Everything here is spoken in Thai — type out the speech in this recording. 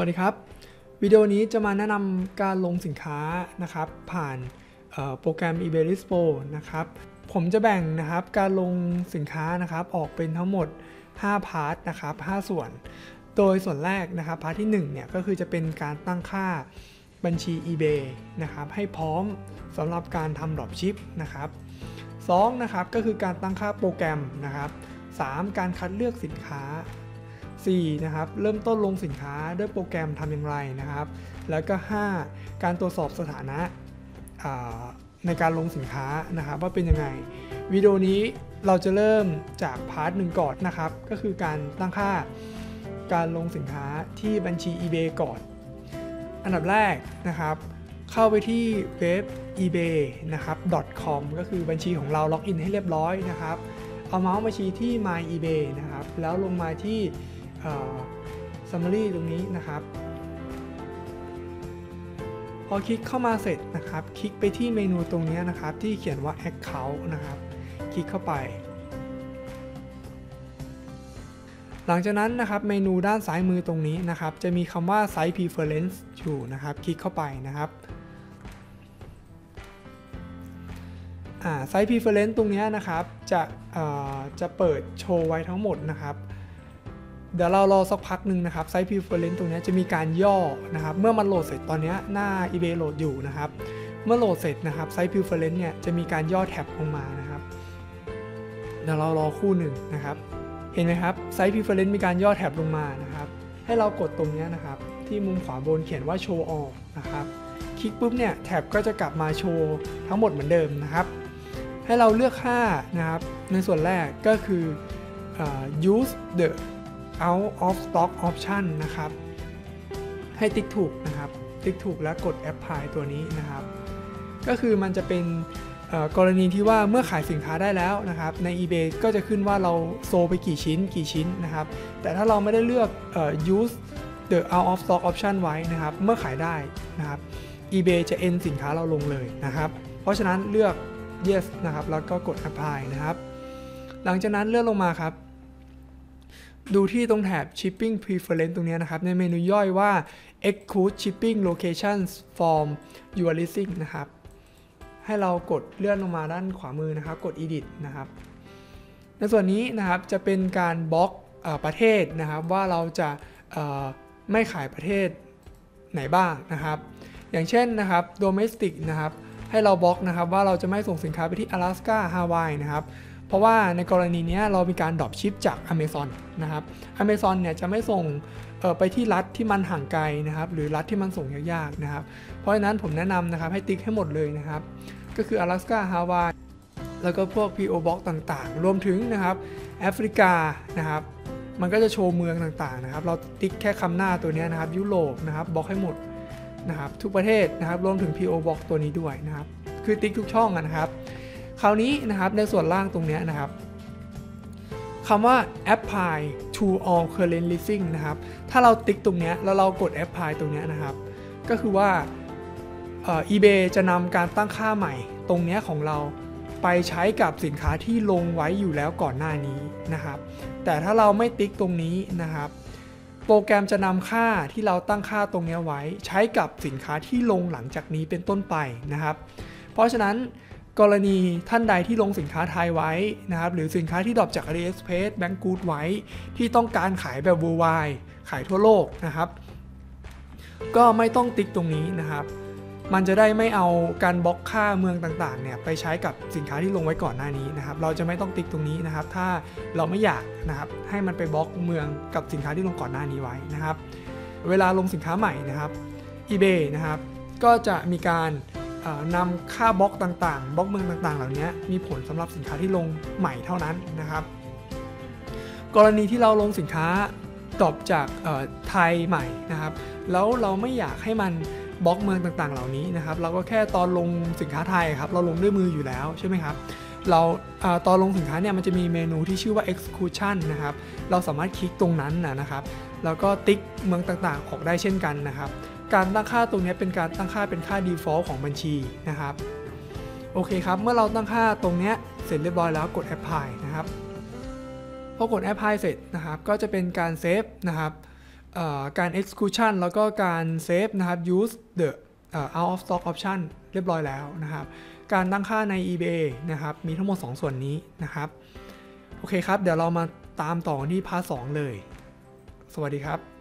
วัสดีครับ วิดีโอนี้จะมาแนะนำการลงสินค้านะครับ ผ่านโปรแกรม eBay Lispo นะครับ ผมจะแบ่งนะครับการลงสินค้านะครับ ออกเป็นทั้งหมด 5 พาร์ทนะครับ 5 ส่วน โดยส่วนแรกนะครับพาร์ทที่1เนี่ยก็คือจะเป็นการตั้งค่าบัญชี eBay นะครับให้พร้อมสำหรับการทำดรอปชิปนะครับ2นะครับก็คือการตั้งค่าโปรแกรมนะครับ 3. การคัดเลือกสินค้า 4. นะครับเริ่มต้นลงสินค้าด้วยโปรแกรมทำอย่างไรนะครับ แล้วก็ 5. การตรวจสอบสถานะในการลงสินค้านะครับว่าเป็นยังไงวิดีโอนี้เราจะเริ่มจากพาร์ทหนึ่งก่อนนะครับ ก็คือการตั้งค่าการลงสินค้าที่บัญชี eBay ก่อน อันดับแรกนะครับ เข้าไปที่เว็บ ebay นะครับ .com ก็คือบัญชีของเราล็อกอินให้เรียบร้อยนะครับ เอาเมาส์มาชี้ที่ my ebay นะครับ แล้วลงมาที่ summary ตรงนี้นะครับ พอคลิกเข้ามาเสร็จนะครับ คลิกไปที่เมนูตรงนี้นะครับ ที่เขียนว่า account นะครับ คลิกเข้าไป หลังจากนั้นนะครับเมนูด้านซ้ายมือตรงนี้นะครับ จะมีคำว่า site preference อยู่นะครับ คลิกเข้าไปนะครับไซส์ preference ตรงนี้นะครับจะจะเปิดโชว์ไว้ทั้งหมดนะครับ เดี๋ยวเรารอสักพักหนึ่งนะครับไซส์ preference ตรงนี้จะมีการย่อนะครับ เมื่อมันโหลดเสร็จตอนนี้หน้า eBay โหลดอยู่นะครับ เมื่อโหลดเสร็จนะครับไซส์ preference เนี่ยจะมีการย่อแท็บลงมานะครับ เดี๋ยวเรารอคู่หนึ่งนะครับ เห็นไหมครับไซส์ preference มีการย่อแท็บลงมานะครับ ให้เรากดตรงนี้นะครับ ที่มุมขวาบนเขียนว่า show all นะครับ คลิกปุ๊บเนี่ยแท็บก็จะกลับมาโชว์ทั้งหมดเหมือนเดิมนะครับ ให้เราเลือกค่านะครับ ในส่วนแรกก็คือ use the out of stock option นะครับ ให้ติ๊กถูกนะครับ ติ๊กถูกแล้วกด apply ตัวนี้นะครับ ก็คือมันจะเป็นกรณีที่ว่าเมื่อขายสินค้าได้แล้วนะครับ ใน eBay ก็จะขึ้นว่าเราโซไปกี่ชิ้นกี่ชิ้นนะครับ แต่ถ้าเราไม่ได้เลือก use the out of stock option ไว้นะครับ เมื่อขายได้นะครับ eBay จะ end สินค้าเราลงเลยนะครับ เพราะฉะนั้นเลือก yes นะครับ แล้วก็กด apply นะครับ หลังจากนั้นเลื่อนลงมาครับ ดูที่ตรงแถบ shipping preference ตรงนี้นะครับ ในเมนูย่อยว่า exclude shipping locations from your listing นะครับ ให้เรากดเลื่อนลงมาด้านขวามือนะครับ กด edit นะครับ ในส่วนนี้นะครับ จะเป็นการบล็อกประเทศนะครับ ว่าเราจะไม่ขายประเทศไหนบ้างนะครับ อย่างเช่นนะครับ domestic นะครับให้เราบล็อกนะครับว่าเราจะไม่ส่งสินค้าไปที่阿拉斯าฮาวายนะครับ เพราะว่าในกรณีนี้เรามีการดรอปชิปจาก Amazon นะครับ Amazon เนี่ยจะไม่ส่งไปที่รัฐที่มันห่างไกลนะครับ หรือรัฐที่มันส่งยากๆนะครับ เพราะฉะนั้นผมแนะนำนะครับให้ติ๊กให้หมดเลยนะครับ ก็คือ Alaska Hawaii แล้วก็พวก PO Box ต่างๆ รวมถึงนะครับแอฟริกานะครับมันก็จะโชว์เมืองต่างๆนะครับ เราติ๊กแค่คำหน้าตัวนี้นะครับ ยุโรปนะครับบล็อกให้หมดนะครับ ทุกประเทศนะครับ รวมถึง PO Box ตัวนี้ด้วยนะครับ คือติ๊กทุกช่องนะครับ คราวนี้นะครับในส่วนล่างตรงนี้นะครับคำว่า apply to all current listing นะครับ ถ้าเราติ๊กตรงนี้แล้วเรากด apply ตรงนี้นะครับ ก็คือว่า eBay จะนำการตั้งค่าใหม่ ตรงนี้ของเราไปใช้กับสินค้าที่ลงไว้อยู่แล้วก่อนหน้านี้นะครับ แต่ถ้าเราไม่ติ๊กตรงนี้นะครับ โปรแกรมจะนำค่าที่เราตั้งค่าตรงนี้ไว้ ใช้กับสินค้าที่ลงหลังจากนี้เป็นต้นไปนะครับ เพราะฉะนั้น กรณีท่านใดที่ลงสินค้าไทยไว้นะครับหรือสินค้าที่ดรอปจาก AliExpress b a n k g o o d ไว้ ที่ต้องการขายแบบ worldwide ขายทั่วโลกนะครับ ก็ไม่ต้องติ๊กตรงนี้นะครับ มันจะได้ไม่เอาการบล็อกค่าเมืองต่างๆเนี่ยไปใช้กับสินค้าที่ลงไว้ก่อนหน้านี้นะครับ เราจะไม่ต้องติ๊กตรงนี้นะครับ ถ้าเราไม่อยากนะครับให้มันไปบล็อกเมืองกับสินค้าที่ลงก่อนหน้านี้ไว้นะครับ เวลาลงสินค้าใหม่นะครับ eBay นะครับก็จะมีการ นำค่าบล็อกต่างๆ บล็อกเมืองต่างๆ เหล่านี้มีผลสำหรับสินค้าที่ลงใหม่เท่านั้นนะครับ กรณีที่เราลงสินค้าตอบจากไทยใหม่นะครับ แล้วเราไม่อยากให้มันบล็อกเมืองต่างๆ เหล่านี้นะครับ เราก็แค่ตอนลงสินค้าไทยครับ เราลงด้วยมืออยู่แล้วใช่ไหมครับเราอตอนลงสินค้าเนี่ยมันจะมีเมนูที่ชื่อว่า exclusion นะครับ เราสามารถคลิกตรงนั้นนะครับ แล้วก็ติ๊กเมืองต่างๆ ออกได้เช่นกันนะครับ การตั้งค่าตรงนี้เป็นการตั้งค่าเป็นค่า default ของบัญชีนะครับ โอเคครับ เมื่อเราตั้งค่าตรงนี้เสร็จเรียบร้อยแล้วกด apply นะครับพอกด apply เสร็จนะครับก็จะเป็นการเซฟนะครับการ execution แล้วก็การ save นะครับ use the เอ่อ out of stock option เรียบร้อยแล้วนะครับ การตั้งค่าใน eBay นะครับ มีทั้งหมด 2 ส่วนนี้นะครับ โอเคครับ เดี๋ยวเรามาตามต่อที่พาร์ท2เลย สวัสดีครับ